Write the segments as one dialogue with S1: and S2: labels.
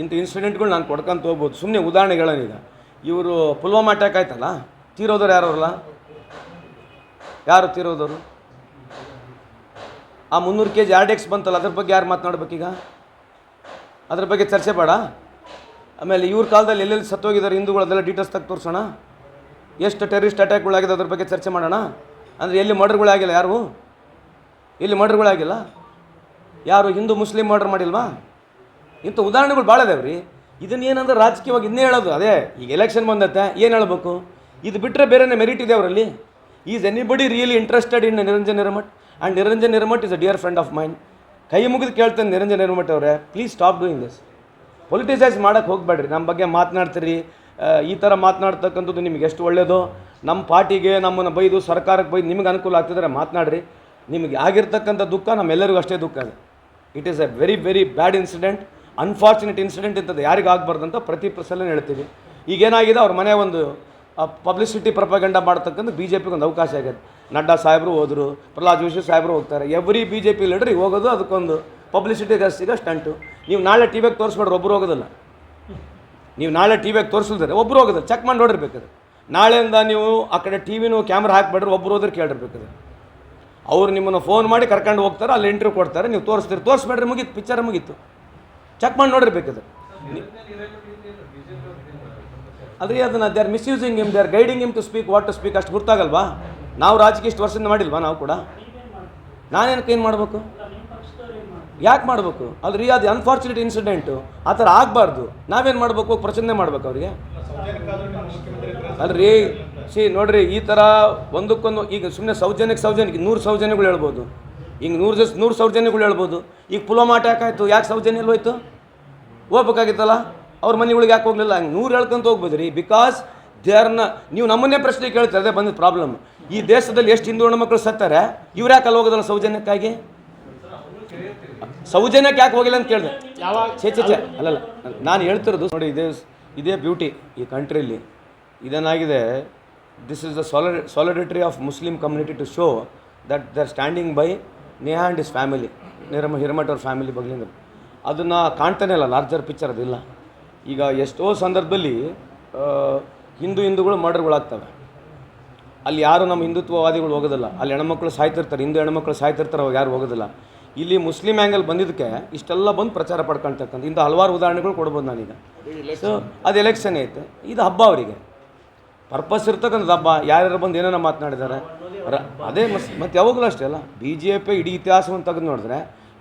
S1: ಇಂಥ ಇನ್ಸಿಡೆಂಟ್ಗಳು ನಾನು ಕೊಡ್ಕೊಂತ ಹೋಗ್ಬೋದು. ಸುಮ್ಮನೆ ಉದಾಹರಣೆಗಳನ್ನೀಗ ಇವರು ಪುಲ್ವಾಮಾ ಅಟ್ಯಾಕ್ ಆಯ್ತಲ್ಲ? ತೀರೋದವ್ರು ಯಾರವ್ರಲ್ಲ? ಯಾರು ತೀರೋದವರು? ಆ ಮುನ್ನೂರು K G R D X ಬಂತಲ್ಲ, ಅದ್ರ ಬಗ್ಗೆ ಯಾರು ಮಾತನಾಡ್ಬೇಕೀಗ ಅದ್ರ ಬಗ್ಗೆ ಚರ್ಚೆ ಬೇಡ. ಆಮೇಲೆ ಇವ್ರ ಕಾಲದಲ್ಲಿ ಎಲ್ಲೆಲ್ಲಿ ಸತ್ತೋಗಿದ್ದಾರೆ, ಹಿಂದೂಗಳು ಅದೆಲ್ಲ ಡೀಟೇಲ್ಸ್ ತೆಗೆದು ತೋರಿಸೋಣ. ಎಷ್ಟು ಟೆರರಿಸ್ಟ್ ಅಟ್ಯಾಕ್ಗಳಾಗಿದೆ ಅದ್ರ ಬಗ್ಗೆ ಚರ್ಚೆ ಮಾಡೋಣ. ಅಂದರೆ ಎಲ್ಲಿ ಮರ್ಡರ್ಗಳಾಗಿಲ್ಲ ಯಾರು? ಎಲ್ಲಿ ಮರ್ಡರ್ಗಳಾಗಿಲ್ಲ ಯಾರು ಹಿಂದೂ, ಮುಸ್ಲಿಂ ಮರ್ಡ್ರ್ ಮಾಡಿಲ್ವಾ? ಇಂಥ ಉದಾಹರಣೆಗಳು ಭಾಳ ಅದಾವೆ ರೀ ಇದನ್ನ ಏನಂದ್ರೆ ರಾಜಕೀಯವಾಗಿ ಇನ್ನೇ ಹೇಳೋದು ಅದೇ, ಈಗ ಎಲೆಕ್ಷನ್ ಬಂದತ್ತೆ ಏನು ಹೇಳ್ಬೇಕು? ಇದು ಬಿಟ್ಟರೆ ಬೇರೆನೇ ಮೆರಿಟ್ ಇದೆ ಅವರಲ್ಲಿ? Is anybody really interested in Niranjan Nirmath and Niranjan Nirmath is a dear friend of mind ಕೈ ಮುಗಿದು ಕೇಳ್ತೇನೆ ನಿರಂಜನ್ ನಿರ್ಮಠ್ ಅವರೇ please stop doing this politicise ಮಾಡೋಕ್ಕೆ ಹೋಗಬೇಡ್ರಿ ನಮ್ಮ ಬಗ್ಗೆ ಮಾತನಾಡ್ತೀರಿ. ಈ ಥರ ಮಾತನಾಡ್ತಕ್ಕಂಥದ್ದು ನಿಮ್ಗೆ ಎಷ್ಟು ಒಳ್ಳೆಯದು ನಮ್ಮ ಪಾರ್ಟಿಗೆ ನಮ್ಮನ್ನು ಬೈದು ಸರ್ಕಾರಕ್ಕೆ ಬೈದು ನಿಮಗೆ ಅನುಕೂಲ ಆಗ್ತಿದ್ರೆ ಮಾತನಾಡ್ರಿ. ನಿಮಗೆ ಆಗಿರ್ತಕ್ಕಂಥ ದುಃಖ ನಮ್ಮೆಲ್ಲರಿಗೂ ಅಷ್ಟೇ ದುಃಖ ಅದು. It is a very very bad incident unfortunate incident ಇಂಥದ್ದು ಯಾರಿಗೂ ಆಗಬಾರ್ದು ಅಂತ ಪ್ರತಿ ಪ್ರಸಲ್ಲೇ ಹೇಳ್ತೀವಿ. ಈಗೇನಾಗಿದೆ, ಅವ್ರ ಮನೆ ಒಂದು ಪಬ್ಲಿಸಿಟಿ ಪ್ರಪಗಂಡ ಮಾಡ್ತಕ್ಕಂಥ ಬಿ ಜೆ ಪಿಗೆ ಒಂದು ಅವಕಾಶ ಆಗಿದೆ ನಡ್ಡಾ ಸಾಹೇಬರು ಹೋದರು, ಪ್ರಹ್ಲಾದ್ ಜೋಶಿ ಸಾಹೇಬರು ಹೋಗ್ತಾರೆ. Every B J P leader ಹೋಗೋದು ಅದಕ್ಕೊಂದು ಪಬ್ಲಿಸಿಟಿ ಪಬ್ಲಿಸಿಟಿಗೋಸ್ಕರ ಸ್ಟಂಟು ನೀವು ನಾಳೆ ಟಿ ವಿಗೆ ತೋರಿಸ್ಬೇಡ್ರಿ ಒಬ್ಬರು ಹೋಗೋದಿಲ್ಲ. ನೀವು ನಾಳೆ ಟಿ ವಿಗೆ ತೋರಿಸಿದ್ರೆ ಒಬ್ಬರು ಹೋಗೋದಿಲ್ಲ. ಚೆಕ್ ಮಾಡಿ ನೋಡಿರ್ಬೇಕಾದ್ರೆ ನಾಳೆಯಿಂದ ನೀವು ಆ ಕಡೆ ಟಿ ವಿನೂ ಕ್ಯಾಮ್ರಾ ಹಾಕ್ಬೇಡ್ರಿ ಒಬ್ಬರು ಹೋದ್ರೆ ಕೇಳಿರ್ಬೇಕಾದ್ರೆ ಅವ್ರು ನಿಮ್ಮನ್ನು ಫೋನ್ ಮಾಡಿ ಕರ್ಕೊಂಡು ಹೋಗ್ತಾರೆ, ಅಲ್ಲಿ ಇಂಟ್ರ್ಯೂ ಕೊಡ್ತಾರೆ, ನೀವು ತೋರಿಸ್ತೀರಿ, ತೋರಿಸ್ಬೇಡ್ರಿ, ಮುಗೀತು ಪಿಕ್ಚರ್ ಮುಗೀತು. ಚೆಕ್ ಮಾಡಿ ನೋಡಿರ್ಬೇಕಾದ್ರೆ ಅದ್ರಿ ಅದನ್ನ they are misusing him they are guiding him to speak what to speak ಅಷ್ಟು ಗೊತ್ತಾಗಲ್ವಾ ನಾವು ರಾಜಕೀಯ ಇಷ್ಟು ವರ್ಷದಿಂದ ಮಾಡಿಲ್ವಾ ನಾವು ಕೂಡ? ನಾನೇನಕ್ಕೆ ಏನು ಮಾಡಬೇಕು? ಯಾಕೆ ಮಾಡಬೇಕು? ಅಲ್ರಿ, ಅದು ಅನ್ಫಾರ್ಚುನೇಟ್ ಇನ್ಸಿಡೆಂಟು ಆ ಥರ ಆಗಬಾರ್ದು. ನಾವೇನು ಮಾಡಬೇಕು? ಪ್ರಚನೆ ಮಾಡ್ಬೇಕು ಅವರಿಗೆ. ಅಲ್ರಿ ಸಿ ನೋಡ್ರಿ, ಈ ಥರ ಒಂದಕ್ಕೊಂದು, ಈಗ ಸುಮ್ಮನೆ ಸೌಜನ್ಯಕ್ಕೆ ಸೌಜನ್ಯಕ್ಕೆ ನೂರು ಸೌಜನ್ಯಗಳು ಹೇಳ್ಬೋದು. ಈಗ ನೂರು ದಿವಸ ನೂರು ಸೌಜನ್ಯಗಳು ಹೇಳ್ಬೋದು. ಈಗ ಪುಲ್ವಾಮಾ ಅಟ್ಯಾಕ್ ಆಯಿತು ಯಾಕೆ ಸೌಜನ್ಯ ಹೋಯ್ತು? ಹೋಗ್ಬೇಕಾಗಿತ್ತಲ್ಲ? ಅವ್ರ ಮನೆಗಳಿಗೆ ಯಾಕೆ ಹೋಗಲಿಲ್ಲ? ಹಂಗೆ ನೂರು ಹೇಳ್ಕೊಂತ ಹೋಗ್ಬೋದು ರೀ ಬಿಕಾಸ್ ದೇ ಆರ್ನ ನೀವು ನಮ್ಮನ್ನೇ ಪ್ರಶ್ನೆ ಕೇಳ್ತಾರೆ, ಅದೇ ಬಂದಿದ್ದು ಪ್ರಾಬ್ಲಮ್ ಈ ದೇಶದಲ್ಲಿ ಎಷ್ಟು ಹಿಂದೂ ಮಕ್ಕಳು ಸತ್ತಾರೆ, ಇವ್ರು ಯಾಕೆ ಅಲ್ಲಿ ಹೋಗೋದಲ್ಲ ಸೌಜನ್ಯಕ್ಕಾಗಿ? ಸೌಜನ್ಯಕ್ಕೆ ಯಾಕೆ ಹೋಗಿಲ್ಲ ಅಂತ ಕೇಳಿದೆ. ಛೇ ಛೇ ಛೇ ಅಲ್ಲಲ್ಲ ನಾನು ಹೇಳ್ತಿರೋದು ನೋಡಿ, ಇದೇ ಇದೇ ಬ್ಯೂಟಿ ಈ ಕಂಟ್ರಿಯಲ್ಲಿ ಇದೇನಾಗಿದೆ ದಿಸ್ ಇಸ್ ದ ಸಾಲಿ solidarity of Muslim community to show that they're standing by Neha and his family ನಿರಮ Hiremath ಅವ್ರ ಫ್ಯಾಮಿಲಿ ಬಗ್ಲಿಂದ ಅದನ್ನು ಕಾಣ್ತಾನೆ ಇಲ್ಲ ಲಾರ್ಜರ್ ಪಿಕ್ಚರ್ ಅದಿಲ್ಲ. ಈಗ ಎಷ್ಟೋ ಸಂದರ್ಭದಲ್ಲಿ ಹಿಂದೂ ಹಿಂದೂಗಳು ಮರ್ಡರ್ಗಳಾಗ್ತವೆ. ಅಲ್ಲಿ ಯಾರು ನಮ್ಮ ಹಿಂದುತ್ವವಾದಿಗಳು ಹೋಗೋದಿಲ್ಲ. ಅಲ್ಲಿ ಹೆಣ್ಮಕ್ಳು ಸಾಯ್ತಿರ್ತಾರೆ, ಹಿಂದೂ ಹೆಣ್ಮಕ್ಳು ಸಾಯ್ತಿರ್ತಾರೆ, ಅವಾಗ ಯಾರು ಹೋಗೋದಿಲ್ಲ. ಇಲ್ಲಿ ಮುಸ್ಲಿಂ ಆ್ಯಂಗಲ್ ಬಂದಿದ್ದಕ್ಕೆ ಇಷ್ಟೆಲ್ಲ ಬಂದು ಪ್ರಚಾರ ಪಡ್ಕೊಳ್ತಕ್ಕಂಥ ಇಂಥ ಹಲವಾರು ಉದಾಹರಣೆಗಳು ಕೊಡ್ಬೋದು ನಾನೀಗ. ಸೊ ಅದು ಎಲೆಕ್ಷನ್ ಐತೆ ಇದು ಹಬ್ಬ ಅವರಿಗೆ. ಪರ್ಪಸ್ ಇರ್ತಕ್ಕಂಥದ್ದು ಹಬ್ಬ. ಯಾರ್ಯಾರು ಬಂದು ಏನೇನೋ ಮಾತನಾಡಿದ್ದಾರೆ. ಅದೇ ಮಸ್ ಮತ್ತು ಯಾವಾಗಲೂ ಅಷ್ಟೇ ಅಲ್ಲ ಬಿ ಜೆ ಪಿ ಇಡೀ ಇತಿಹಾಸವನ್ನು ತೆಗೆದು ನೋಡಿದ್ರೆ,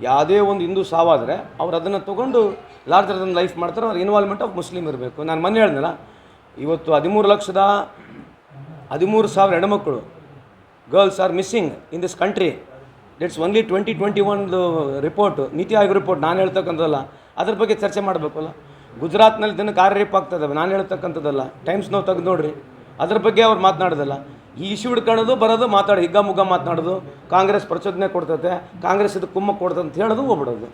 S1: ಯಾವುದೇ ಒಂದು ಹಿಂದೂ ಸಾವಾದರೆ ಅವ್ರು ಅದನ್ನು ತೊಗೊಂಡು ಲಾರ್ಜರ್ ದನ್ ಲೈಫ್ ಮಾಡ್ತಾರೆ. ಅವ್ರ ಇನ್ವಾಲ್ವ್ಮೆಂಟ್ ಆಫ್ ಮುಸ್ಲಿಮ್ ಇರಬೇಕು. ನಾನು ಮೊನ್ನೆ ಹೇಳ್ದಲ್ಲ ಇವತ್ತು ಹದಿಮೂರು ಲಕ್ಷದ ಹದಿಮೂರು ಸಾವಿರ ಹೆಣ್ಮಕ್ಳು girls are missing in this country it's only twenty twenty ಒಂದು ರಿಪೋರ್ಟ್ ನೀತಿ ಆಯೋಗ ರಿಪೋರ್ಟ್ ನಾನು ಹೇಳ್ತಕ್ಕಂಥದ್ದಲ್ಲ, ಅದ್ರ ಬಗ್ಗೆ ಚರ್ಚೆ ಮಾಡಬೇಕಲ್ಲ. ಗುಜರಾತ್ನಲ್ಲಿ ದಿನಕ್ಕೆ ಆರು ರೇಪ್ ಆಗ್ತದೆ ನಾನು ಹೇಳ್ತಕ್ಕಂಥದ್ದಲ್ಲ ಟೈಮ್ಸ್ ನಾವು ತೆಗೆದು ನೋಡ್ರಿ. ಅದ್ರ ಬಗ್ಗೆ ಅವ್ರು ಮಾತನಾಡೋದಲ್ಲ. ಈ ಇಶ್ಯೂ ಹಿಡ್ಕೊಳ್ಳೋದು ಬರೋದು, ಮಾತಾಡಿ ಹಿಗ್ಗ ಮುಗ್ಗ ಮಾತನಾಡೋದು. ಕಾಂಗ್ರೆಸ್ ಪ್ರಚೋದನೆ ಕೊಡ್ತೈತೆ. ಕಾಂಗ್ರೆಸ್ ಇದು ಕುಮ್ಮಕ್ಕೆ ಕೊಡ್ತದೆ ಅಂತ ಹೇಳೋದು ಹೋಗ್ಬಿಡೋದು.